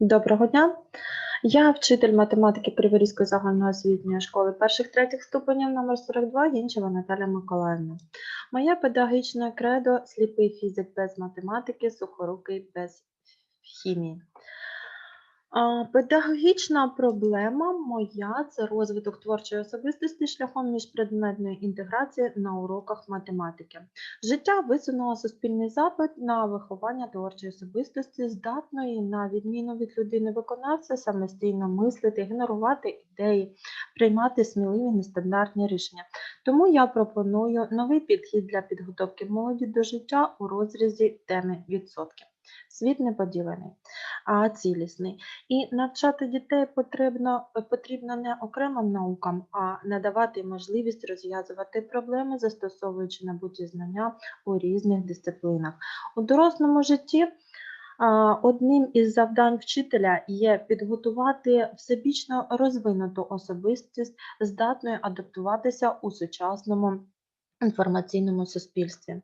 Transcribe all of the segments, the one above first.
Доброго дня. Я вчитель математики Криворізької загальноосвітньої школи перших третіх ступенів номер 42 Гінчева Наталя Миколаївна. Моє педагогічне кредо сліпий фізик без математики, сухорукий без хімії. Педагогічна проблема моя це розвиток творчої особистості шляхом міжпредметної інтеграції на уроках математики. Життя висунуло суспільний запит на виховання творчої особистості, здатної, на відміну від людини виконавця, самостійно мислити, генерувати ідеї, приймати сміливі нестандартні рішення. Тому я пропоную новий підхід для підготовки молоді до життя у розрізі теми відсотків. Світ не поділений, а цілісний. І навчати дітей потрібно, потрібно не окремим наукам, а надавати можливість розв'язувати проблеми, застосовуючи набуті знання у різних дисциплінах. У дорослому житті одним із завдань вчителя є підготувати всебічно розвинуту особистість, здатною адаптуватися у сучасному інформаційному суспільстві.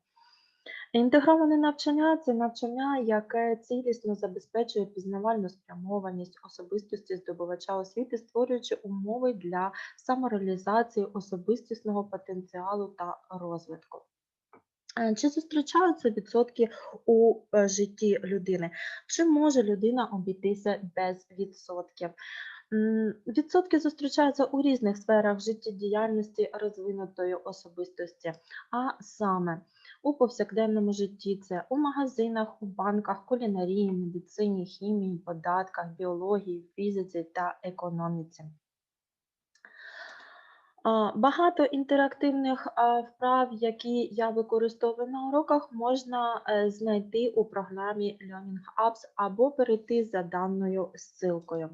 Інтегроване навчання це навчання, яке цілісно забезпечує пізнавальну спрямованість особистості здобувача освіти, створюючи умови для самореалізації особистісного потенціалу та розвитку. Е, Чи зустрічаються відсотки у е, житті людини? Чи може людина обійтися без відсотків? Відсотки зустрічаються у різних сферах життєдіяльності розвинутої особистості, а саме у повсякденному житті це у магазинах, у банках, кулінарії, медицині, хімії, податках, біології, фізиці та економіці. Багато інтерактивних вправ, які я використовую на уроках, можна е, знайти у програмі Learning Apps або перейти за даною ссылкою.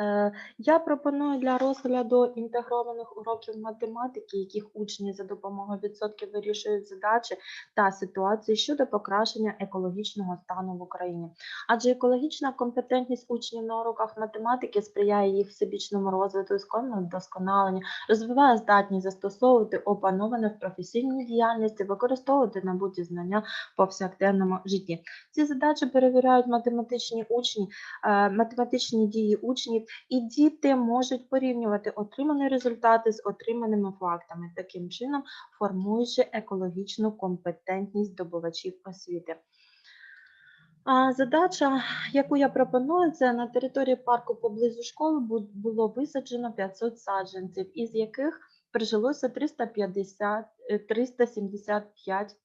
Е, Я пропоную для розгляду інтегрованих уроків математики, яких учні за допомогою відсотків вирішують задачі та ситуації щодо покращення екологічного стану в Україні. Адже екологічна компетентність учнів на уроках математики сприяє їх всебічному розвитку, сконному вдосконаленню, розвиває здатність застосовувати опановане в професійній діяльності, використовувати набуті знання в повсякденному житті. Ці задачі перевіряють математичні учні, е, математичні дії учнів, і діти можуть порівнювати отримані результати з отриманими фактами, таким чином формуючи екологічну компетентність здобувачів освіти. А Задача, яку я пропоную, це на території парку поблизу школи було висаджено 500 саджанців, із яких прижилося 350, е, 375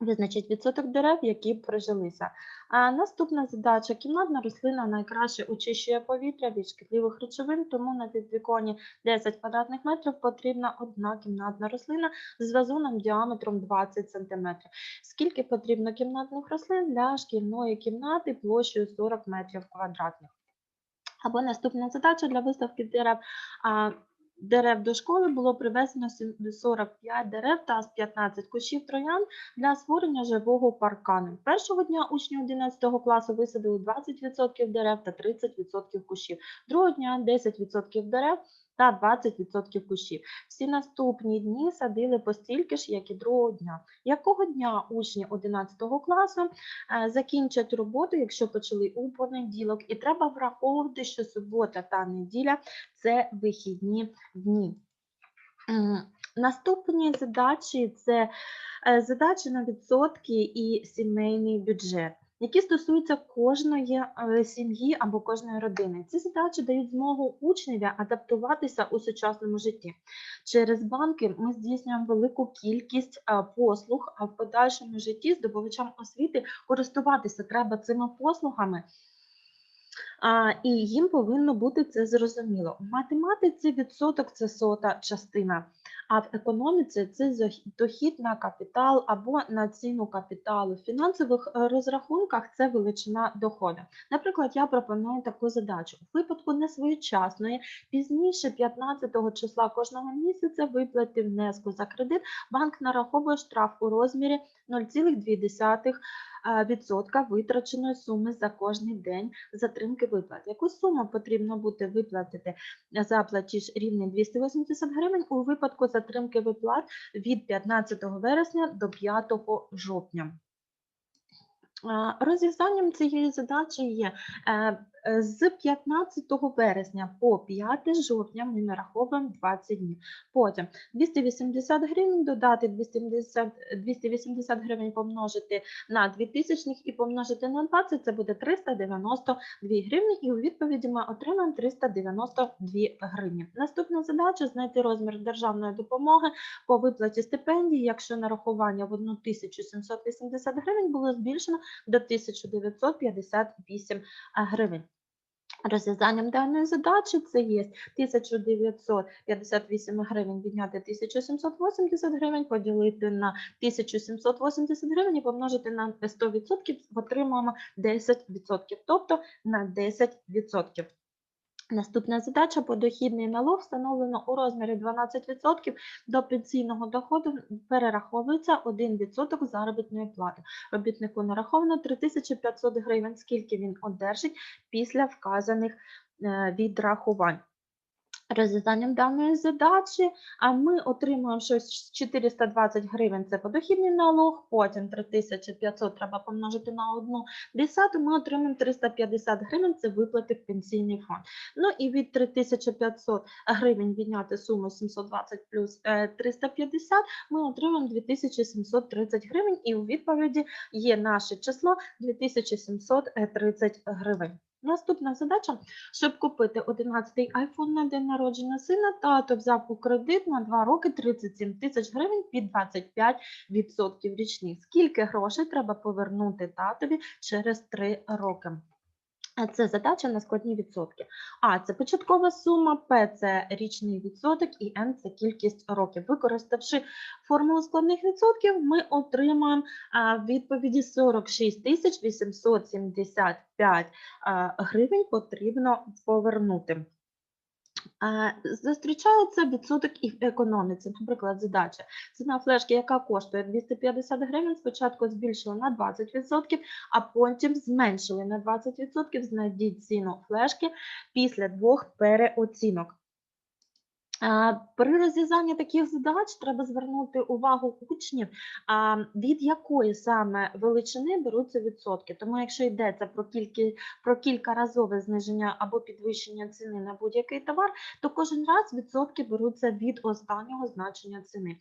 Визначить відсоток дерев, які прижилися. А наступна задача: кімнатна рослина найкраще очищує повітря від шкідливих речовин, тому на підвіконі 10 квадратних метрів потрібна одна кімнатна рослина з вазоном діаметром 20 см. Скільки потрібно кімнатних рослин для шкільної кімнати площею 40 метрів квадратних? Або наступна задача для виставки дерев. Дерев до школи було привезено сім- 45 дерев та з 15 кущів троян для створення живого паркану. Першого дня учні 11 класу висадили 20% дерев та 30% кущів. Другого дня 10% дерев та 20% кущів. Всі наступні дні садили по стільки ж, як і другого дня. Якого дня учні 11 класу е, закінчать роботу, якщо почали у понеділок, і треба враховувати, що субота та неділя це вихідні дні. Наступні задачі це е, задачі на відсотки і сімейний бюджет, які стосуються кожної е, сім'ї або кожної родини. Ці задачі дають змогу учневі адаптуватися у сучасному житті. Через банки ми здійснюємо велику кількість е, послуг, а в подальшому житті здобувачам освіти користуватися треба цими послугами. А, і їм повинно бути це зрозуміло. В математиці відсоток це сота частина, а в економіці це дохід на капітал або на ціну капіталу. В фінансових е, розрахунках це величина доходу. Наприклад, я пропоную таку задачу. У випадку несвоєчасної, пізніше 15 числа кожного місяця виплати внеску за кредит, банк нараховує штраф у розмірі 0,2 е, відсотка витраченої суми за кожний день затримки виплат. Яку суму потрібно буде виплатити за платіж рівний 280 гривень у випадку затримки виплат від 15 вересня до 5 жовтня? Розв'язанням цієї задачі є е, з 15 вересня по 5 жовтня ми нараховуємо 20 днів. Потім 280 гривень додати 280, 280 гривень помножити на 2000 і помножити на 20 це буде 392 гривні, і у відповіді ми отримаємо 392 гривні. Наступна задача знайти розмір державної допомоги по виплаті стипендії, якщо нарахування в 1780 гривень було збільшено до 1958 гривень. Розв'язанням даної задачі це є 1958 гривень відняти 1780 гривень, поділити на 1780 гривень і помножити на 100%, отримуємо 10%, тобто на 10%. Наступна задача подохідний налог встановлено у розмірі 12% до пенсійного доходу перераховується 1% заробітної плати. Робітнику нараховано 3500 гривень, скільки він одержить після вказаних е, відрахувань. Розв'язанням даної задачі а ми отримуємо щось 420 гривень це подохідний налог, потім 3500 треба помножити на одну десяту, ми отримаємо 350 гривень це виплати в пенсійний фонд. Ну і від 3500 гривень відняти суму 720 плюс е, 350, ми отримаємо 2730 гривень і у відповіді є наше число 2730 гривень. Наступна задача, щоб купити 11-й iPhone на день народження сина, тато взяв у кредит на 2 роки 37 тисяч гривень під 25% річних. Скільки грошей треба повернути татові через 3 роки? Це задача на складні відсотки. А це початкова сума, П це річний відсоток і Н це кількість років. Використавши формулу складних відсотків, ми отримаємо відповіді 46 тисяч 875 а, гривень потрібно повернути. Зустрічається відсоток і в економіці. Наприклад, задача. Ціна флешки, яка коштує 250 гривень, спочатку збільшили на 20%, а потім зменшили на 20%. Знайдіть ціну флешки після двох переоцінок. При розв'язанні таких задач треба звернути увагу учнів, від якої саме величини беруться відсотки. Тому якщо йдеться про кілька, про кількаразове зниження або підвищення ціни на будь-який товар, то кожен раз відсотки беруться від останнього значення ціни.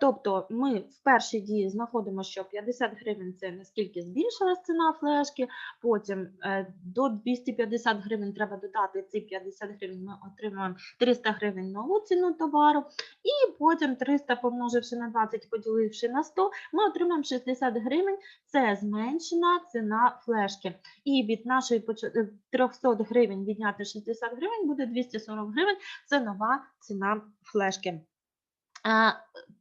Тобто ми в першій дії знаходимо, що 50 гривень це наскільки збільшилась ціна флешки, потім е, до 250 гривень треба додати ці 50 гривень, ми отримуємо 300 гривень нову ціну товару, і потім 300 помноживши на 20, поділивши на 100, ми отримаємо 60 гривень, це зменшена ціна флешки. І від нашої е, 300 гривень відняти 60 гривень буде 240 гривень, це нова ціна флешки. Е,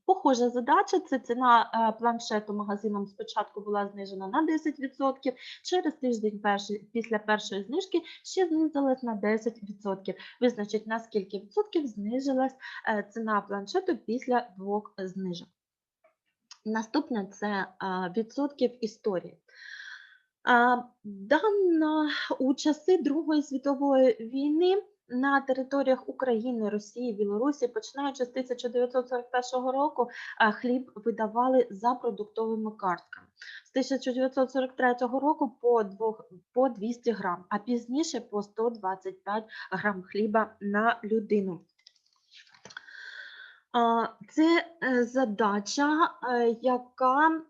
Похожа задача це ціна е, планшету магазином спочатку була знижена на 10%, через тиждень перший, після першої знижки ще знизилась на 10%. Визначить на скільки відсотків знизилась е, ціна планшету після двох знижок. Наступне це відсотків історії. Дана у часи Другої світової війни на територіях України, Росії, Білорусі, починаючи з 1941 року, хліб видавали за продуктовими картками. З 1943 року по, двох, по 200 грам, а пізніше по 125 грам хліба на людину. Це е, задача, е, яка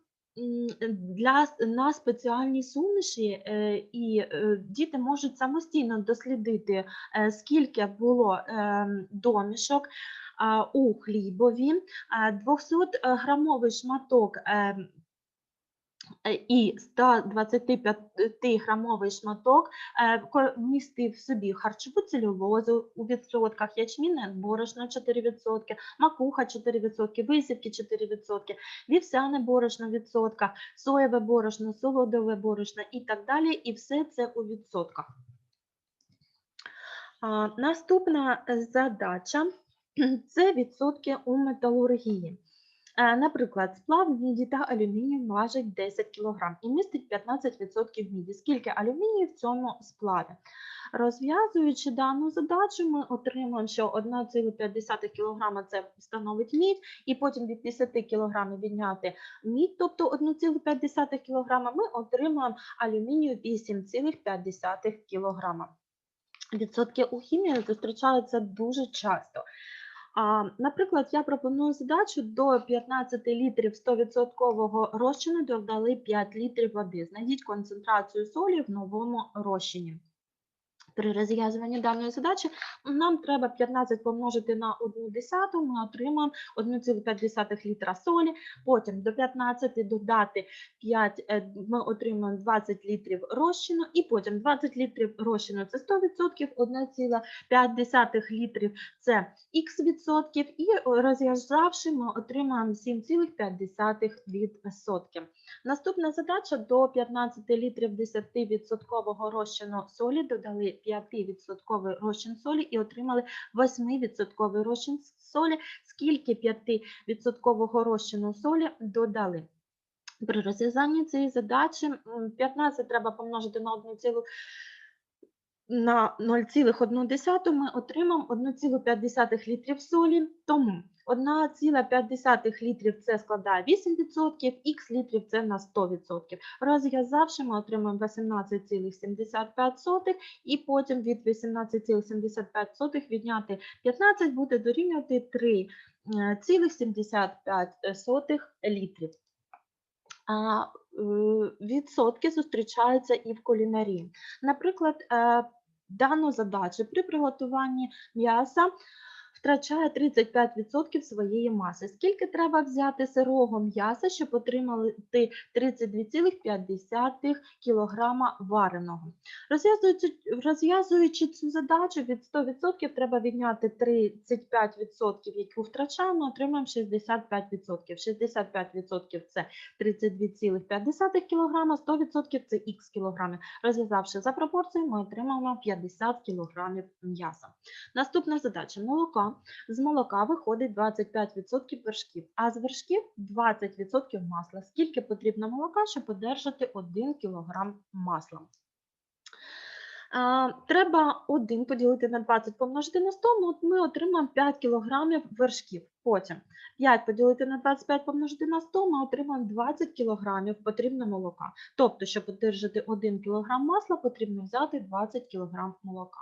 для на спеціальні суміші, е, і е, діти можуть самостійно дослідити, е, скільки було ем, домішок у хлібові. 200-грамовий шматок ем, і 125-грамовий шматок е, містив в собі харчову целюлозу у відсотках, ячмінне борошно 4%, макуха 4%, висівки 4%, вівсяне борошно в відсотках, соєве борошно, солодове борошно і так далі, і все це у відсотках. Наступна е, задача це відсотки у металургії. Е, Наприклад, сплав міді та алюмінію важить 10 кг і містить 15% міді. Скільки алюмінію в цьому сплаві? Розв'язуючи дану задачу, ми отримаємо, що 1,5 кг це становить мідь, і потім від 10 кг відняти мідь, тобто 1,5 кг, ми отримаємо алюмінію 8,5 кг. Відсотки у хімії зустрічаються дуже часто. Наприклад, я пропоную задачу до 15 літрів 100% розчину додали 5 літрів води. Знайдіть концентрацію солі в новому розчині. При розв'язуванні даної задачі. Нам треба 15 помножити на 1 десяту, ми отримаємо 1,5 літра солі, потім до 15 додати 5, е, ми отримаємо 20 літрів розчину, і потім 20 літрів розчину це 100%, 1,5 літрів це х відсотків, і розв'язавши ми отримаємо 7,5%. Наступна задача до 15 літрів 10% розчину солі додали 5% розчин солі і отримали 8% розчин солі. Скільки 5% розчину солі додали? При розв'язанні цієї задачі м, 15 треба помножити на 1, на 0,1 ми отримаємо 1,5 літрів солі, тому 1,5 літрів це складає 8%, х літрів це на 100%. Розв'язавши, ми отримаємо 18,75 і потім від 18,75 відняти 15 буде дорівнювати 3,75 літрів. А, е, Відсотки зустрічаються і в кулінарії. Наприклад, е, дану задачу при приготуванні м'яса втрачає 35% своєї маси. Скільки треба взяти сирого м'яса, щоб отримати 32,5 кг вареного? Розв'язуючи, цю задачу від 100% треба відняти 35%, які втрачаємо, отримаємо 65%. 65% це 32,5 кг, 100% це х кг. Розв'язавши за пропорцією, ми отримаємо 50 кг м'яса. Наступна задача. З молока виходить 25% вершків, а з вершків 20% масла. Скільки потрібно молока, щоб одержати 1 кг масла? Треба 1 поділити на 20 помножити на 100, ну, ми отримаємо 5 кг вершків. Потім 5 поділити на 25 помножити на 100, ми отримаємо 20 кг потрібно молока. Тобто, щоб одержати 1 кг масла, потрібно взяти 20 кг молока.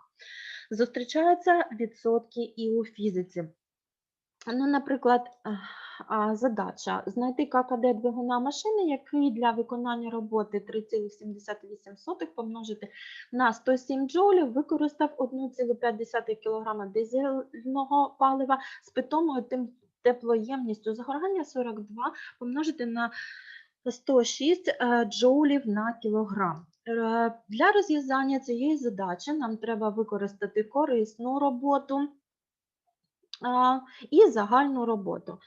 Зустрічаються відсотки і у фізиці. Ну, наприклад, задача знайти ККД двигуна машини, який для виконання роботи 3,78 помножити на 107 джоулів, використав 1,5 кг дизельного палива з питомою теплоємністю згорання 42 помножити на 106 е, джоулів на кілограм. Е, Для розв'язання цієї задачі нам треба використати корисну роботу і загальну роботу.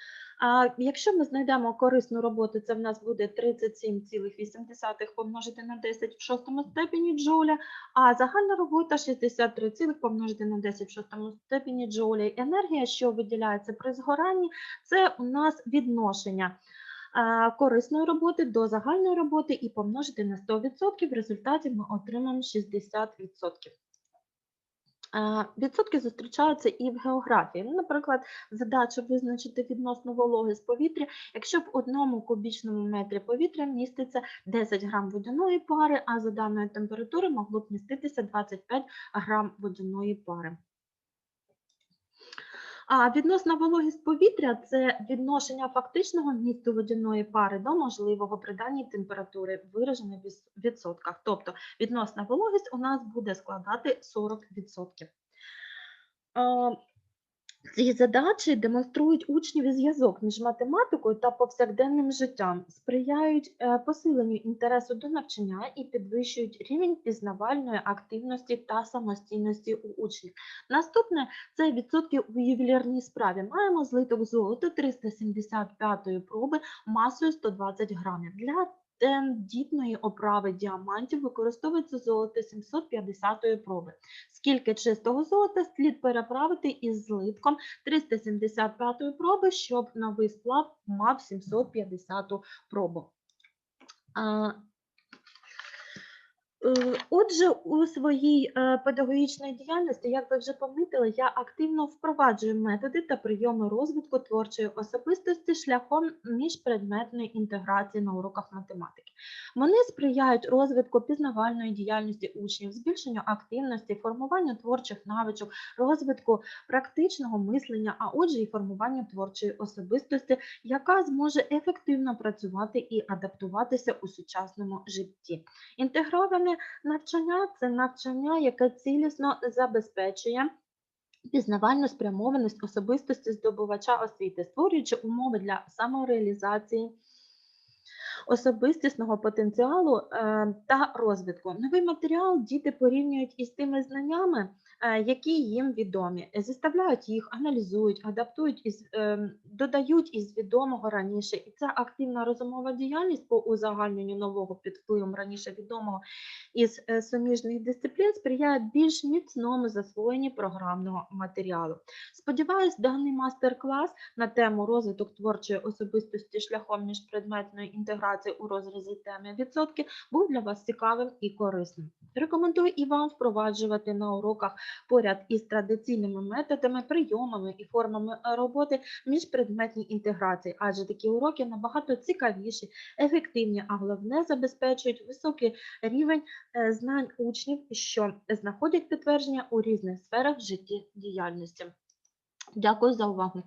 Якщо ми знайдемо корисну роботу, це в нас буде 37,8 помножити на 10 в шостому степені джоуля, а загальна робота 63, помножити на 10 в шостому степені джоуля. Енергія, що виділяється при згоранні, це у нас відношення корисної роботи до загальної роботи і помножити на 100%. В результаті ми отримаємо 60%. Відсотки зустрічаються і в географії. Ну, Наприклад, задача визначити відносну вологість повітря, якщо в одному кубічному метрі повітря міститься 10 грам водяної пари, а за даної температури могло б міститися 25 грам водяної пари. А відносна вологість повітря це відношення фактичного вмісту водяної пари до можливого при даній температури, виражене в відсотках. Тобто відносна вологість у нас буде складати 40%. Ці задачі демонструють учніві зв'язок між математикою та повсякденним життям, сприяють е, посиленню інтересу до навчання і підвищують рівень пізнавальної активності та самостійності у учнів. Наступне це відсотки у ювелірній справі. Маємо злиток золота 375 проби масою 120 грамів. Для тендітної оправи діамантів використовується золото 750 проби. Скільки чистого золота слід переправити із злитком 375 проби, щоб новий сплав мав 750 пробу. Е, Отже, у своїй е, педагогічній діяльності, як ви вже помітили, я активно впроваджую методи та прийоми розвитку творчої особистості шляхом міжпредметної інтеграції на уроках математики. Вони сприяють розвитку пізнавальної діяльності учнів, збільшенню активності, формуванню творчих навичок, розвитку практичного мислення, а отже, і формуванню творчої особистості, яка зможе ефективно працювати і адаптуватися у сучасному житті. Інтегроване навчання це навчання, яке цілісно забезпечує пізнавальну спрямованість особистості здобувача освіти, створюючи умови для самореалізації. Особистісного потенціалу е, та розвитку. Новий матеріал діти порівнюють із тими знаннями, які їм відомі, зіставляють їх, аналізують, адаптують із е, додають із відомого раніше. І ця активна розумова діяльність по узагальненню нового під впливом раніше відомого із е, суміжних дисциплін сприяє більш міцному засвоєнні програмного матеріалу. Сподіваюсь, даний мастер-клас на тему розвиток творчої особистості шляхом міжпредметної інтеграції у розрізі теми відсотки був для вас цікавим і корисним. Рекомендую і вам впроваджувати на уроках поряд із традиційними методами, прийомами і формами е, роботи міжпредметні інтеграції, адже такі уроки набагато цікавіші, ефективні, а головне забезпечують високий рівень е, знань учнів, що знаходять підтвердження у різних сферах життєдіяльності. Дякую за увагу.